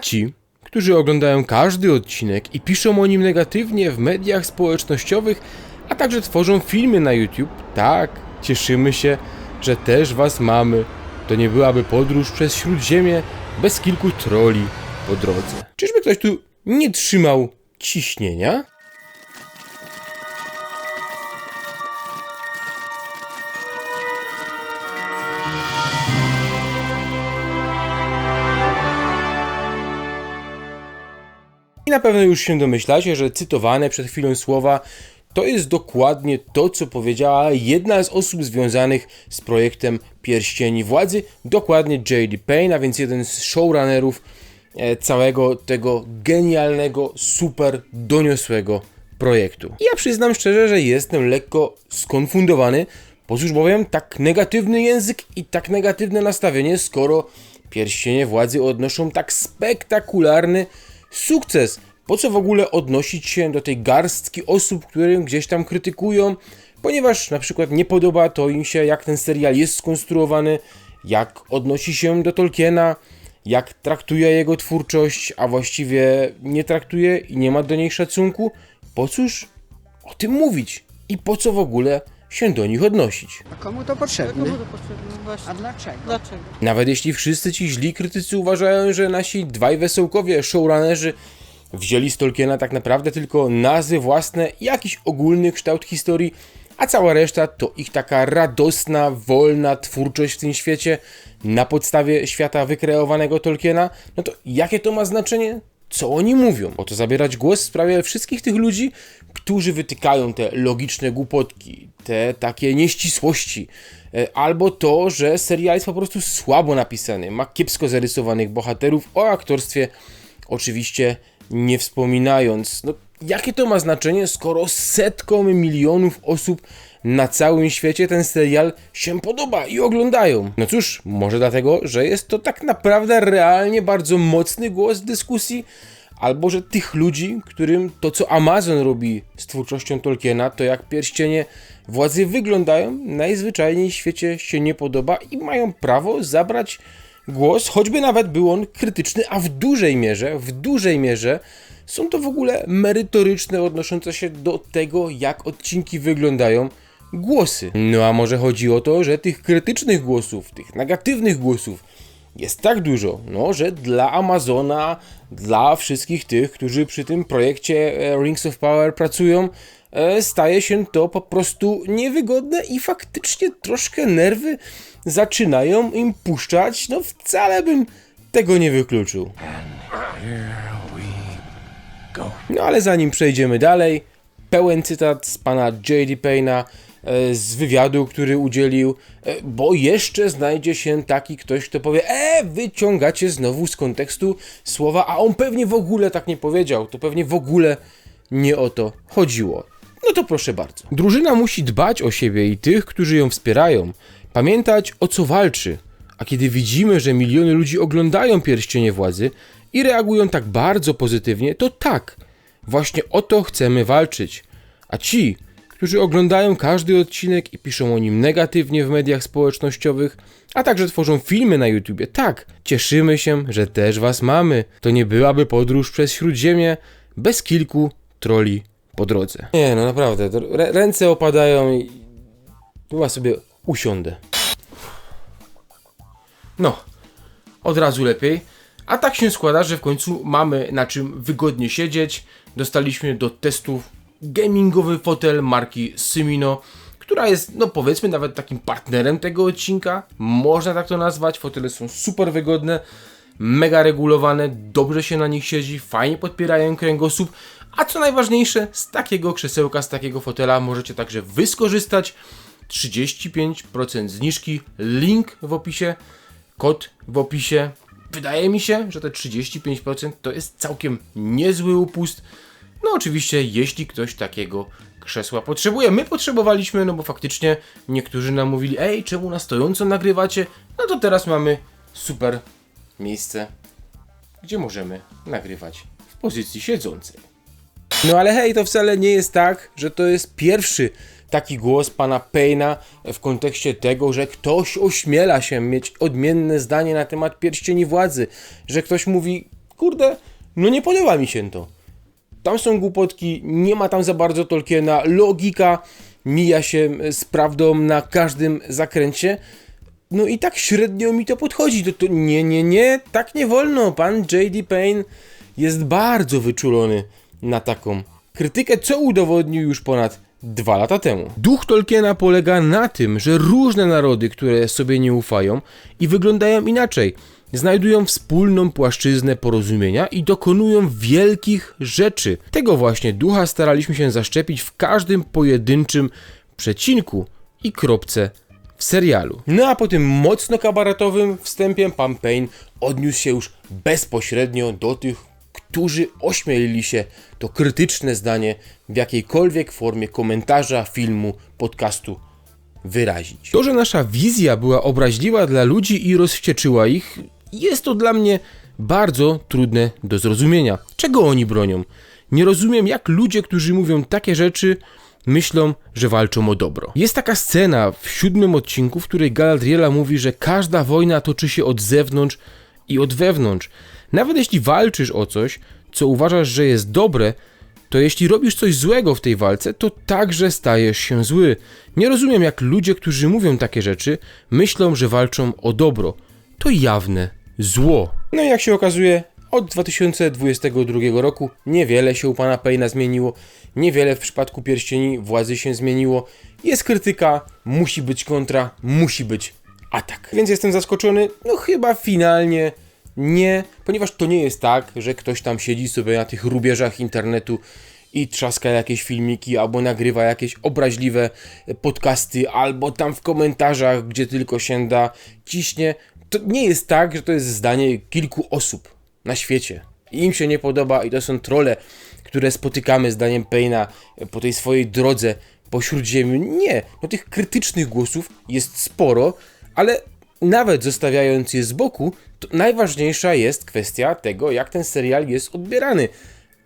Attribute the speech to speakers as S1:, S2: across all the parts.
S1: Ci, którzy oglądają każdy odcinek i piszą o nim negatywnie w mediach społecznościowych, a także tworzą filmy na YouTube, tak, cieszymy się, że też was mamy. To nie byłaby podróż przez Śródziemie bez kilku troli po drodze. Czyżby ktoś tu nie trzymał ciśnienia? I na pewno już się domyślacie, że cytowane przed chwilą słowa to jest dokładnie to, co powiedziała jedna z osób związanych z projektem Pierścieni Władzy, dokładnie J.D. Payne, a więc jeden z showrunnerów e, całego tego genialnego, super doniosłego projektu. I ja przyznam szczerze, że jestem lekko skonfundowany, po cóż bowiem tak negatywny język i tak negatywne nastawienie, skoro Pierścienie Władzy odnoszą tak spektakularny sukces. Po co w ogóle odnosić się do tej garstki osób, które gdzieś tam krytykują, ponieważ na przykład nie podoba to im się, jak ten serial jest skonstruowany, jak odnosi się do Tolkiena, jak traktuje jego twórczość, a właściwie nie traktuje i nie ma do niej szacunku. Po cóż o tym mówić? I po co w ogóle się do nich odnosić?
S2: A komu to potrzebne?
S3: Komu to potrzebne? Właśnie.
S2: A dlaczego?
S3: Dlaczego?
S1: Nawet jeśli wszyscy ci źli krytycy uważają, że nasi dwaj wesołkowie, showrunnerzy, wzięli z Tolkiena tak naprawdę tylko nazwy własne i jakiś ogólny kształt historii, a cała reszta to ich taka radosna, wolna twórczość w tym świecie na podstawie świata wykreowanego Tolkiena, no to jakie to ma znaczenie? Co oni mówią? Oto zabierać głos w sprawie wszystkich tych ludzi, którzy wytykają te logiczne głupotki, te takie nieścisłości, e, albo to, że serial jest po prostu słabo napisany, ma kiepsko zarysowanych bohaterów, o aktorstwie oczywiście nie wspominając. No, jakie to ma znaczenie, skoro setkom milionów osób na całym świecie ten serial się podoba i oglądają? No cóż, może dlatego, że jest to tak naprawdę realnie bardzo mocny głos w dyskusji, albo że tych ludzi, którym to co Amazon robi z twórczością Tolkiena, to jak pierścienie władzy wyglądają, najzwyczajniej w świecie się nie podoba i mają prawo zabrać głos, choćby nawet był on krytyczny, a w dużej mierze, w dużej mierze są to w ogóle merytoryczne, odnoszące się do tego, jak odcinki wyglądają, głosy. No a może chodzi o to, że tych krytycznych głosów, tych negatywnych głosów jest tak dużo, no, że dla Amazona, dla wszystkich tych, którzy przy tym projekcie e, Rings of Power pracują, e, staje się to po prostu niewygodne i faktycznie troszkę nerwy zaczynają im puszczać. No wcale bym tego nie wykluczył. No ale zanim przejdziemy dalej, pełen cytat z pana J.D. Payna z wywiadu, który udzielił, e, bo jeszcze znajdzie się taki ktoś, kto powie, e, wyciągacie znowu z kontekstu słowa, a on pewnie w ogóle tak nie powiedział, to pewnie w ogóle nie o to chodziło. No to proszę bardzo. Drużyna musi dbać o siebie i tych, którzy ją wspierają, pamiętać o co walczy. A kiedy widzimy, że miliony ludzi oglądają pierścienie władzy i reagują tak bardzo pozytywnie, to tak, właśnie o to chcemy walczyć. A ci, którzy oglądają każdy odcinek i piszą o nim negatywnie w mediach społecznościowych, a także tworzą filmy na YouTubie, tak, cieszymy się, że też was mamy. To nie byłaby podróż przez Śródziemie bez kilku troli po drodze. Nie, no naprawdę, ręce opadają i chyba sobie usiądę. No, od razu lepiej. A tak się składa, że w końcu mamy na czym wygodnie siedzieć. Dostaliśmy do testów gamingowy fotel marki Symino, która jest, no powiedzmy, nawet takim partnerem tego odcinka. Można tak to nazwać. Fotele są super wygodne, mega regulowane, dobrze się na nich siedzi, fajnie podpierają kręgosłup. A co najważniejsze, z takiego krzesełka, z takiego fotela możecie także wy skorzystać. 35% zniżki, link w opisie, kod w opisie. Wydaje mi się, że te 35% to jest całkiem niezły upust. No oczywiście, jeśli ktoś takiego krzesła potrzebuje. My potrzebowaliśmy, no bo faktycznie niektórzy nam mówili, ej, czemu na stojąco nagrywacie? No to teraz mamy super miejsce, gdzie możemy nagrywać w pozycji siedzącej. No ale hej, to wcale nie jest tak, że to jest pierwszy taki głos pana Payna w kontekście tego, że ktoś ośmiela się mieć odmienne zdanie na temat pierścieni władzy, że ktoś mówi, kurde, no nie podoba mi się to. Tam są głupotki, nie ma tam za bardzo Tolkiena, logika mija się z prawdą na każdym zakręcie. No i tak średnio mi to podchodzi. To, to nie, nie, nie, tak nie wolno. Pan J.D. Payne jest bardzo wyczulony na taką krytykę, co udowodnił już ponad dwa lata temu. Duch Tolkiena polega na tym, że różne narody, które sobie nie ufają i wyglądają inaczej, znajdują wspólną płaszczyznę porozumienia i dokonują wielkich rzeczy. Tego właśnie ducha staraliśmy się zaszczepić w każdym pojedynczym przecinku i kropce w serialu. No a po tym mocno kabaretowym wstępie pan Payne odniósł się już bezpośrednio do tych, którzy ośmielili się to krytyczne zdanie w jakiejkolwiek formie komentarza, filmu, podcastu wyrazić. To, że nasza wizja była obraźliwa dla ludzi i rozwścieczyła ich, jest to dla mnie bardzo trudne do zrozumienia. Czego oni bronią? Nie rozumiem, jak ludzie, którzy mówią takie rzeczy, myślą, że walczą o dobro. Jest taka scena w siódmym odcinku, w której Galadriela mówi, że każda wojna toczy się od zewnątrz i od wewnątrz. Nawet jeśli walczysz o coś, co uważasz, że jest dobre, to jeśli robisz coś złego w tej walce, to także stajesz się zły. Nie rozumiem, jak ludzie, którzy mówią takie rzeczy, myślą, że walczą o dobro. To jawne zło. No i jak się okazuje, od 2022 roku niewiele się u pana Payna zmieniło, niewiele w przypadku pierścieni władzy się zmieniło. Jest krytyka, musi być kontra, musi być atak. Więc jestem zaskoczony, no chyba finalnie nie, ponieważ to nie jest tak, że ktoś tam siedzi sobie na tych rubieżach internetu i trzaska jakieś filmiki, albo nagrywa jakieś obraźliwe podcasty, albo tam w komentarzach, gdzie tylko się da, ciśnie. To nie jest tak, że to jest zdanie kilku osób na świecie. I im się nie podoba i to są trole, które spotykamy zdaniem Payna po tej swojej drodze po Śródziemiu. Nie, no tych krytycznych głosów jest sporo, ale nawet zostawiając je z boku, to najważniejsza jest kwestia tego, jak ten serial jest odbierany.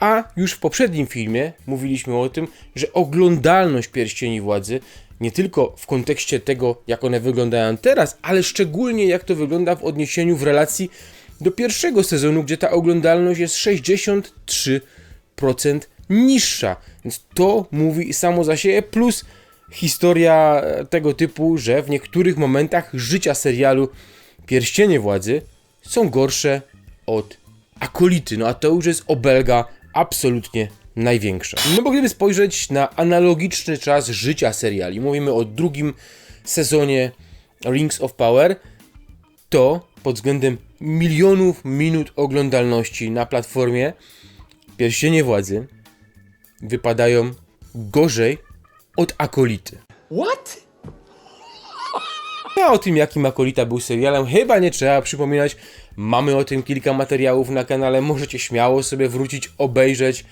S1: A już w poprzednim filmie mówiliśmy o tym, że oglądalność Pierścieni Władzy, nie tylko w kontekście tego, jak one wyglądają teraz, ale szczególnie jak to wygląda w odniesieniu w relacji do pierwszego sezonu, gdzie ta oglądalność jest 63% niższa. Więc to mówi samo za siebie, plus historia tego typu, że w niektórych momentach życia serialu Pierścienie Władzy są gorsze od Akolity. No a to już jest obelga absolutnie największa. No bo gdyby spojrzeć na analogiczny czas życia seriali, mówimy o drugim sezonie Rings of Power, to pod względem milionów minut oglądalności na platformie Pierścienie Władzy wypadają gorzej od Akolity.
S2: What?
S1: A o tym, jakim Akolita był serialem, chyba nie trzeba przypominać. Mamy o tym kilka materiałów na kanale, możecie śmiało sobie wrócić, obejrzeć,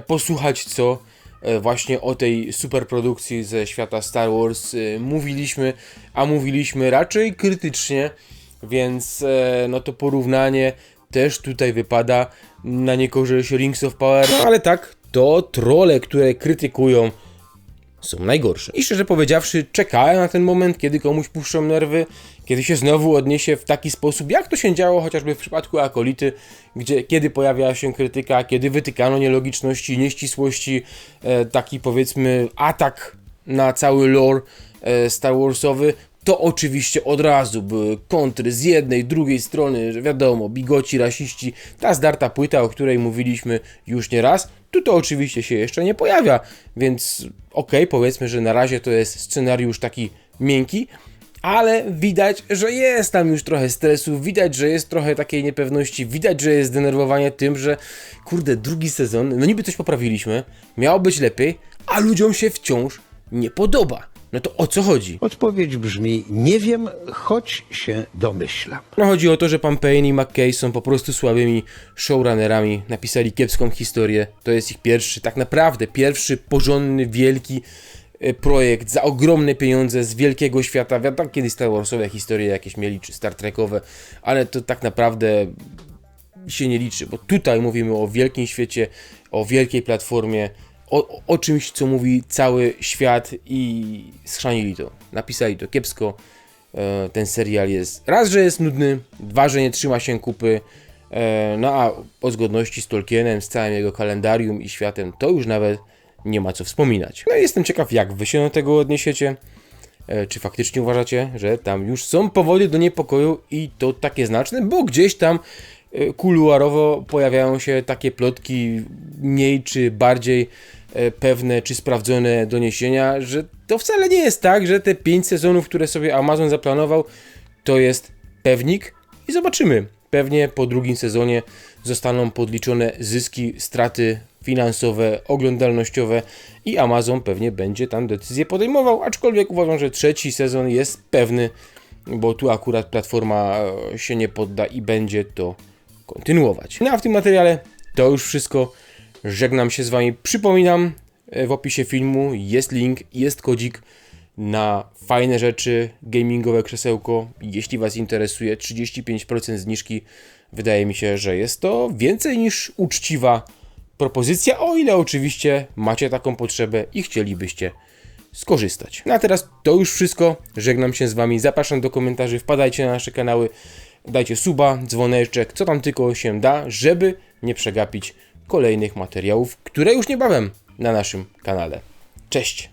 S1: posłuchać co e, właśnie o tej superprodukcji ze świata Star Wars e, mówiliśmy, a mówiliśmy raczej krytycznie, więc no to porównanie też tutaj wypada na niekorzyść Rings of Power, no ale tak, to trole, które krytykują są najgorsze. I szczerze powiedziawszy, czekałem na ten moment, kiedy komuś puszczą nerwy, kiedy się znowu odniesie w taki sposób, jak to się działo chociażby w przypadku Akolity, gdzie kiedy pojawiała się krytyka, kiedy wytykano nielogiczności, nieścisłości, e, taki powiedzmy atak na cały lore e, Star Warsowy, to oczywiście od razu były kontry z jednej, drugiej strony, że wiadomo, bigoci, rasiści, ta zdarta płyta, o której mówiliśmy już nie raz, tu to oczywiście się jeszcze nie pojawia, więc okej, okay, powiedzmy, że na razie to jest scenariusz taki miękki, ale widać, że jest tam już trochę stresu, widać, że jest trochę takiej niepewności, widać, że jest zdenerwowanie tym, że kurde, drugi sezon, no niby coś poprawiliśmy, miało być lepiej, a ludziom się wciąż nie podoba. No to o co chodzi?
S2: Odpowiedź brzmi: Nie wiem, choć się domyślam.
S1: No chodzi o to, że pan Payne i McKay są po prostu słabymi showrunnerami. Napisali kiepską historię. To jest ich pierwszy, tak naprawdę pierwszy porządny, wielki e, projekt za ogromne pieniądze z wielkiego świata. Wiadomo, kiedyś Star Warsowe historie jakieś mieli, czy Star Trekowe, ale to tak naprawdę się nie liczy, bo tutaj mówimy o wielkim świecie, o wielkiej platformie, o, o czymś, co mówi cały świat i schrzanili to. Napisali to kiepsko. E, ten serial jest raz, że jest nudny, dwa, że nie trzyma się kupy. E, no a o zgodności z Tolkienem, z całym jego kalendarium i światem, to już nawet nie ma co wspominać. No i jestem ciekaw, jak wy się do tego odniesiecie. E, Czy faktycznie uważacie, że tam już są powody do niepokoju i to takie znaczne? Bo gdzieś tam kuluarowo pojawiają się takie plotki mniej czy bardziej e, pewne czy sprawdzone doniesienia, że to wcale nie jest tak, że te 5 sezonów, które sobie Amazon zaplanował, to jest pewnik i zobaczymy. Pewnie po drugim sezonie zostaną podliczone zyski, straty finansowe, oglądalnościowe i Amazon pewnie będzie tam decyzję podejmował, aczkolwiek uważam, że trzeci sezon jest pewny, bo tu akurat platforma e, się nie podda i będzie to kontynuować. No a w tym materiale to już wszystko. Żegnam się z Wami. Przypominam, e, w opisie filmu jest link, jest kodzik na fajne rzeczy, gamingowe krzesełko. Jeśli Was interesuje, 35% zniżki. Wydaje mi się, że jest to więcej niż uczciwa propozycja, o ile oczywiście macie taką potrzebę i chcielibyście skorzystać. No a teraz to już wszystko. Żegnam się z Wami. Zapraszam do komentarzy, wpadajcie na nasze kanały, dajcie suba, dzwoneczek, co tam tylko się da, żeby nie przegapić kolejnych materiałów, które już niebawem na naszym kanale. Cześć!